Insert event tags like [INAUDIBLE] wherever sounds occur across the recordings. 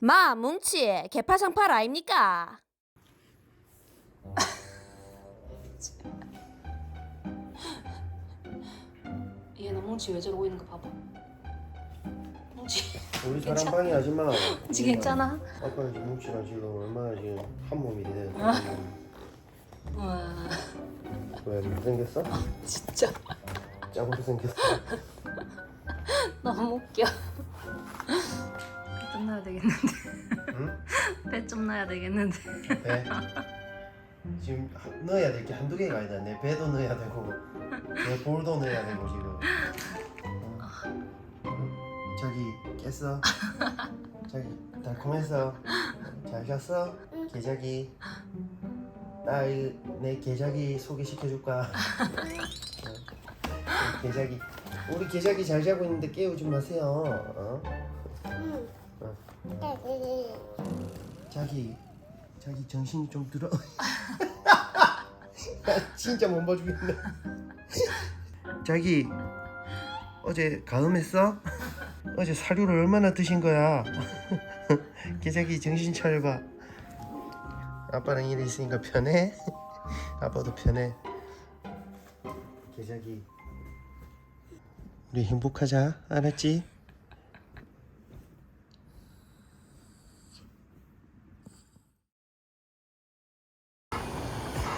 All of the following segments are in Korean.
마 뭉치 개파상팔 아닙니까? [LAUGHS] 얘나 뭉치 왜 저러고 있는 거 봐봐. 뭉치, 우리 괜찮아? 사랑방이 아줌마 뭉치 괜찮아? 아빠는 지금 뭉치랑 지금 얼마나 지금 한 몸이 돼 와, 왜 못생겼어? 진짜 짱으로 생겼어 [LAUGHS] 너무 웃겨. 배좀 넣어야 되겠는데. 응? [LAUGHS] 배좀 넣어야 되겠는데. 배? 지금 한- 넣어야 될 게 한두 개가 아니다 내 배도 넣어야 되고 내 볼도 넣어야 되고 지금 어? 자기 깼어? 자기 달콤했어? 잘 잤어? 개자기 나내 개자기 소개시켜줄까? 어? 개자기 우리 개자기 잘 자고 있는데 깨우지 마세요 어? 자기 자기 정신이 좀 들어. [LAUGHS] 진짜 못 봐주겠네. [LAUGHS] 자기 어제 가음했어? [LAUGHS] 어제 사료를 얼마나 드신 거야? 개자기 정신 차려봐. 아빠랑 일이 있으니까 편해? 아빠도 편해. 개자기 우리 행복하자. 알았지?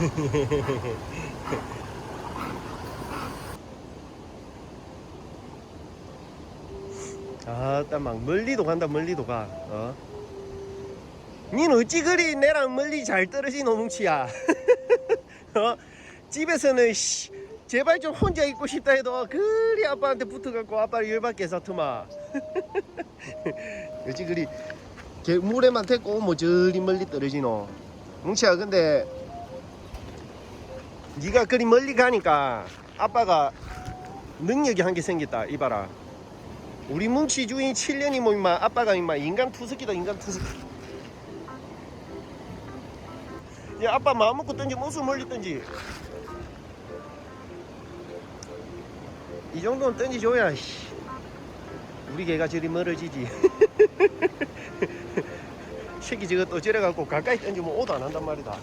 [LAUGHS] 아따 막 멀리도 간다 멀리도 가 어? 닌 어찌 그리 내랑 멀리 잘 떨어지노 뭉치야 [LAUGHS] 어? 집에서는 씨, 제발 좀 혼자 있고 싶다 해도 그리 아빠한테 붙어갖고 아빠를 열받게 해서 투마 [LAUGHS] 어찌 그리 개- 물에만 데리고 뭐 저리 멀리 떨어지노 뭉치야 근데 네가 그리 멀리 가니까 아빠가 능력이 한개 생겼다 이봐라. 우리 뭉치 주인 7년이 뭐 임마 아빠가 임마 인간 투석이다 인간 투석. 야 아빠 마음 먹고 던지 무슨 멀리 던지. 이 정도는 던지줘야 씨. 우리 개가 저리 멀어지지. [LAUGHS] 새끼 저거 또 저래갖고 가까이 던지면 오도 안 한단 말이다.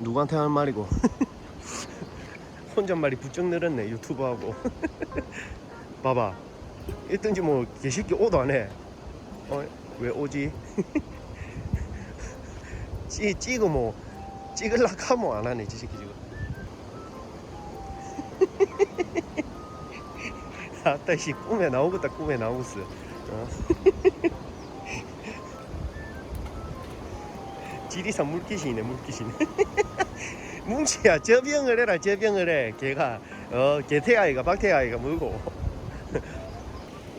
누구한테 하는 말이고 [LAUGHS] 혼잣말이 부쩍 늘었네 유튜브하고 [LAUGHS] 봐봐 있든지 뭐 개새끼 오도 안해 어? 왜 오지? [LAUGHS] 찌, 찌고 뭐 찍을락 하면 안 하네 지 새끼 지금 [LAUGHS] 아따 씨 꿈에 나오겠다 꿈에 나오겠어 어? 지리산 물귀신이네 물귀신 뭉치야 저 병을 해라 저 병을 해. 걔가 어 개태아이가 박태아이가 뭐고.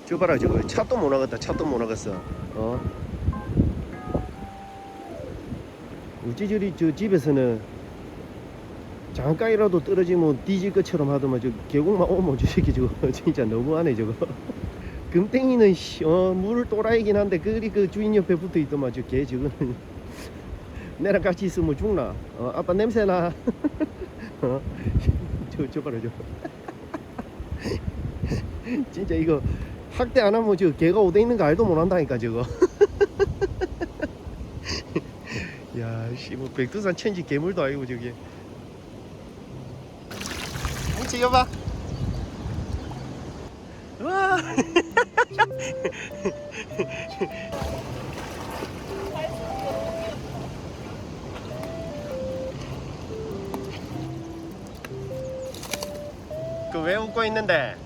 저 [LAUGHS] 봐라 저거. 차도 못 나갔다 차도 못 나갔어. 어? 어찌 저리 저 집에서는 잠깐이라도 떨어지면 뒤질 것처럼 하더만 저 계곡만 오면 저 새끼 저거 [LAUGHS] 진짜 너무하네 저거. [LAUGHS] 금땡이는 씨, 어, 물 또라이긴 한데 그리 그 주인 옆에 붙어 있더만 저 개 저거는 내랑 같이 있으면 죽나? 어, 아빠 냄새나. [LAUGHS] 어? [LAUGHS] 저, 저 봐라 저. [LAUGHS] 진짜 이거 학대 안 하면 저 개가 어디 있는 거 알도 못 한다니까 저거. 야 씨 뭐 백두산 천지 괴물도 아니고 저게. 여봐. 와 그 왜 웃고 있는데?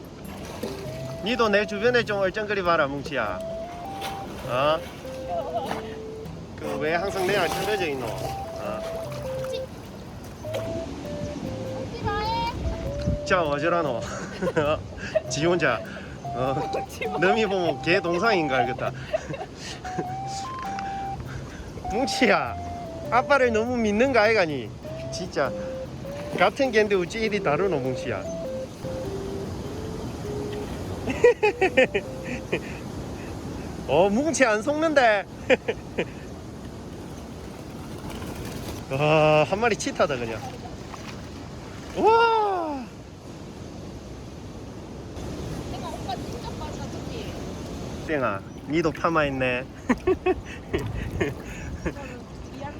니도 내 주변에 좀 얼쩡거리 봐라 뭉치야. 어? 그 왜 항상 내랑 떨어져 있노? 어? 자 어쩌라노 [LAUGHS] 지 혼자. 어? 너미 보면 개 동상인 가 알겠다. [LAUGHS] 뭉치야 아빠를 너무 믿는 거 아이가니? 진짜. 같은 갠데 어찌 이리 다르노 뭉치야 어 뭉치 안 속는데 [LAUGHS] 와 한 마리 치타다 그냥 와 내가 오빠 진짜 빠졌지. 땡아 니도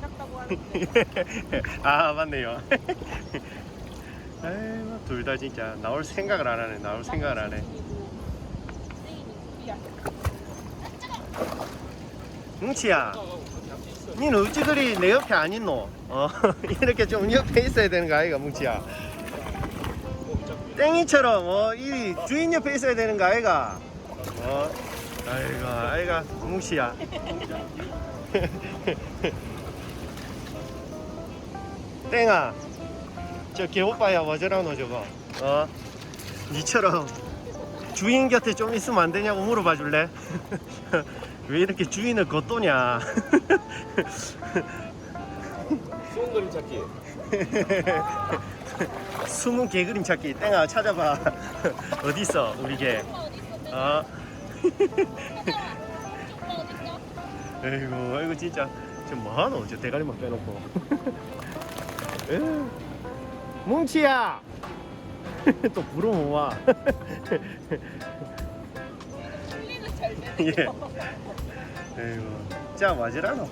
같다고 하는데. 아 맞네요. [LAUGHS] 아이고 둘다 진짜 나올 생각을 안 하네. 나올 생각을 안 해. 뭉치야, 니는 어찌 그리 내 옆에 안 있노? 어 [LAUGHS] 이렇게 좀 옆에 있어야 되는 거 아이가 뭉치야? 땡이처럼 어, 이 주인 옆에 있어야 되는 거 아이가? 어, 아이고 아이가 뭉치야. [LAUGHS] 땡아 저 개오빠야 와저라노 저거 어 니처럼 주인 곁에 좀 있으면 안 되냐고 물어봐 줄래? [LAUGHS] 왜 이렇게 주인을 겉도냐? 수은 [LAUGHS] 그림 찾기. 숨은 개 그림 찾기. 땡아 찾아봐. [LAUGHS] 어디 있어 우리 개? 어? 아이고 아이고 진짜. 저 뭐하노? 저 대가리만 빼놓고. 뭉치야 [LAUGHS] 또 부르면 와 [LAUGHS] 예. 아이고 자 와지라노